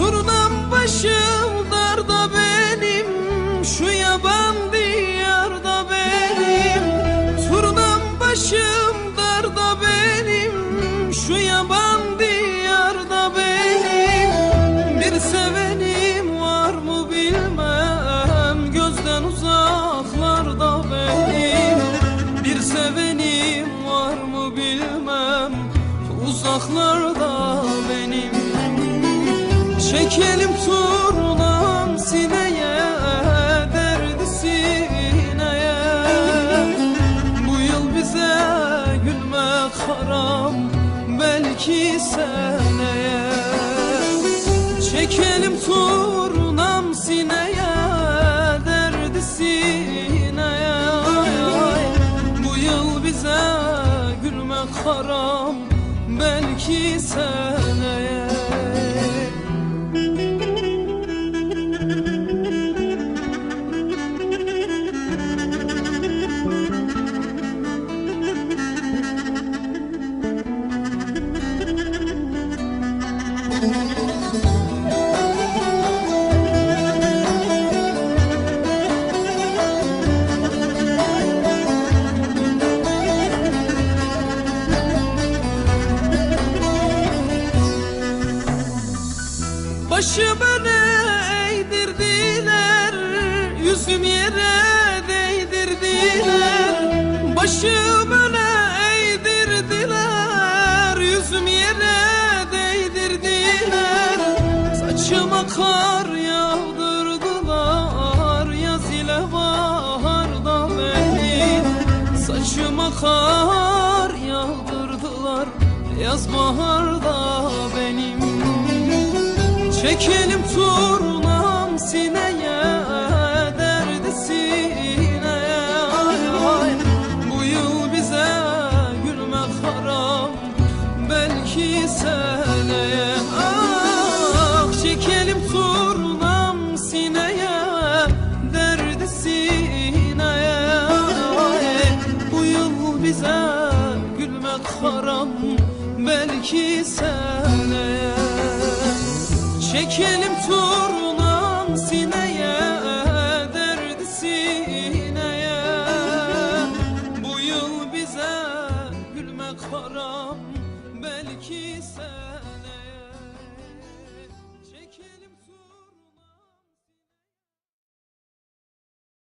Turnam Uzaklarda benim. Çekelim turnam sineye Derdi sineye. Bu yıl bize gülmek haram Belki seneye. Çekelim turnam Seneye Başım öne eğdirdiler Yüzüm yere değdirdiler. Başım öne eğdirdiler Yüzüm yere değdirdiler. Saçıma kar yağdırdılar Yaz ile baharda beni. Saçıma kar yağdırdılar Yaz baharda benim Çekelim turnam sineye Derdi sineye ay, ay. Bu yıl bize gülmek haram Belki seneye Ah çekelim turnam sineye Derdi sineye ay. Bu yıl bize gülmek haram Belki seneye Çekelim turnam sineye Derdi sineye. Bu yıl bize Belki sen